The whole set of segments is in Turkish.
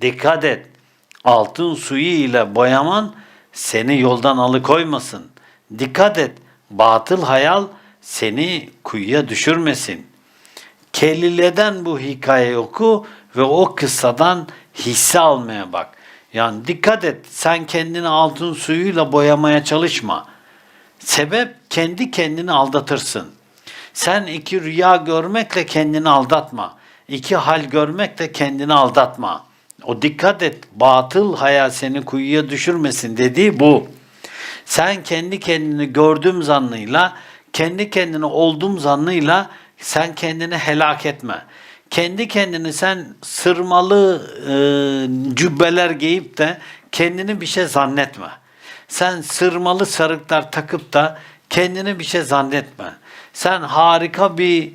Dikkat et. Altın suyu ile boyaman seni yoldan alıkoymasın. Dikkat et. Batıl hayal seni kuyuya düşürmesin. Kellile'den bu hikayeyi oku ve o kıssadan hisse almaya bak. Yani dikkat et sen kendini altın suyuyla boyamaya çalışma. Sebep kendi kendini aldatırsın. Sen iki rüya görmekle kendini aldatma. İki hal görmekle kendini aldatma. O dikkat et batıl hayal seni kuyuya düşürmesin dediği bu. Sen kendi kendini gördüğüm zannıyla, kendi kendini olduğum zannıyla sen kendini helak etme. Kendi kendini sen sırmalı e, cübbeler giyip de kendini bir şey zannetme. Sen sırmalı sarıklar takıp da kendini bir şey zannetme. Sen harika bir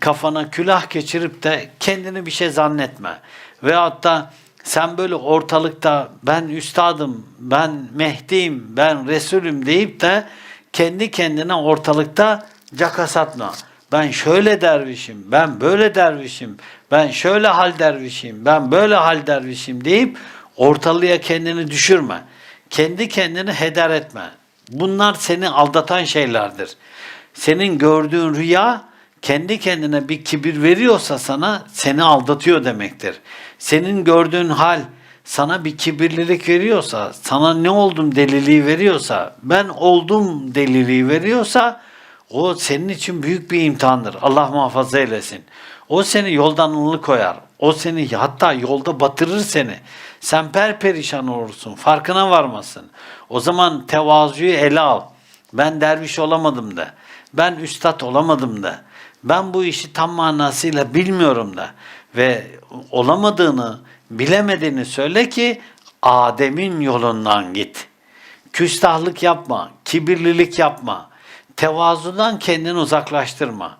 kafana külah geçirip de kendini bir şey zannetme. Veyahut da sen böyle ortalıkta ben üstadım, ben Mehdi'yim, ben Resulüm deyip de kendi kendine ortalıkta caka satma. Ben şöyle dervişim, ben böyle dervişim, ben şöyle hal dervişim, ben böyle hal dervişim deyip ortalığa kendini düşürme. Kendi kendini heder etme. Bunlar seni aldatan şeylerdir. Senin gördüğün rüya kendi kendine bir kibir veriyorsa sana seni aldatıyor demektir. Senin gördüğün hal sana bir kibirlilik veriyorsa, sana ne oldum deliliği veriyorsa, ben oldum deliliği veriyorsa o senin için büyük bir imtihandır. Allah muhafaza eylesin. O seni yoldan koyar. O seni hatta yolda batırır seni. Sen perperişan olursun. Farkına varmasın. O zaman tevazuyu ele al. Ben derviş olamadım da. Ben üstad olamadım da. Ben bu işi tam manasıyla bilmiyorum da. Ve olamadığını, bilemediğini söyle ki Adem'in yolundan git. Küstahlık yapma, kibirlilik yapma. Tevazudan kendini uzaklaştırma.